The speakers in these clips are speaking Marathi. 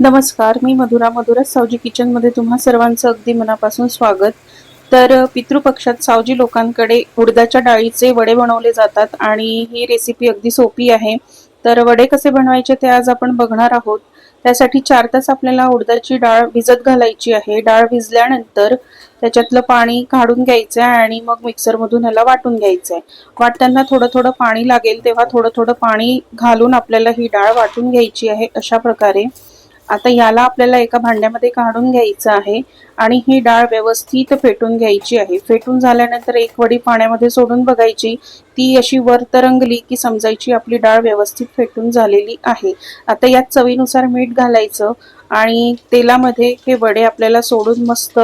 नमस्कार मी मधुरा मधुरा सावजी किचनमध्ये तुम्हा सर्वांचं अगदी मनापासून स्वागत. तर पितृपक्षात सावजी लोकांकडे उडदाच्या डाळीचे वडे बनवले जातात आणि ही रेसिपी अगदी सोपी आहे. तर वडे कसे बनवायचे ते आज आपण बघणार आहोत. त्यासाठी चार तास आपल्याला उडदाची डाळ भिजत घालायची आहे. डाळ भिजल्यानंतर त्याच्यातलं पाणी काढून घ्यायचं आहे आणि मग मिक्सरमधून ह्याला वाटून घ्यायचं आहे वाटताना थोडं थोडं पाणी लागेल तेव्हा थोडं थोडं पाणी घालून आपल्याला ही डाळ वाटून घ्यायची आहे अशा प्रकारे. आता याला आपल्याला एका भांड्यामध्ये काढून घ्यायचं आहे आणि ही डाळ व्यवस्थित फेटून घ्यायची आहे. फेटून झाल्यानंतर एक वडी पाण्यामध्ये सोडून बघायची. ती अशी वर तरंगली की समजायची आपली डाळ व्यवस्थित फेटून झालेली आहे. आता यात चवीनुसार मीठ घालायचं आणि तेलामध्ये हे वडे आपल्याला सोडून मस्त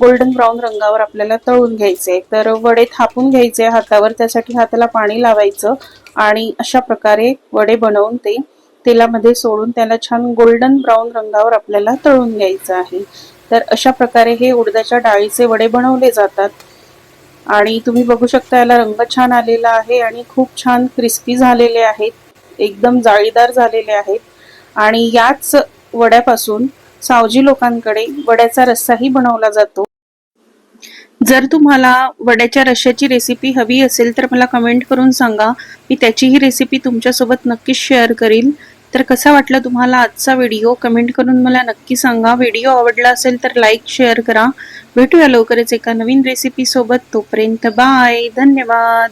गोल्डन ब्राऊन रंगावर आपल्याला तळून घ्यायचे. तर वडे थापून घ्यायचे हातावर त्यासाठी हाताला पाणी लावायचं आणि अशा प्रकारे वडे बनवून ते तेलामध्ये सोडून त्याला छान गोल्डन ब्राऊन रंगावर आपल्याला तळून घ्यायचं आहे. तर अशा प्रकारे हे उडदाच्या डाळीचे वडे बनवले जातात. आणि तुम्ही बघू शकता याला रंग छान आलेला आहे आणि खूप छान क्रिस्पी झालेले आहेत. एकदम जाळीदार झालेले आहेत. आणि याच वड्यापासून सावजी लोकांकडे वड्याचा रस्साही बनवला जातो. जर तुम्हाला वड्याच्या रश्श्याची रेसिपी हवी असेल तर मला कमेंट करून सांगा. मी त्याचीही रेसिपी तुमच्यासोबत नक्कीच शेअर करील तर कसा वाटला तुम्हाला आजचा व्हिडिओ कमेंट करून मला नक्की सांगा. व्हिडिओ आवडला असेल तर लाईक शेअर करा. भेटूया लवकरच एका नवीन रेसिपीसोबत तोपर्यंत बाय धन्यवाद.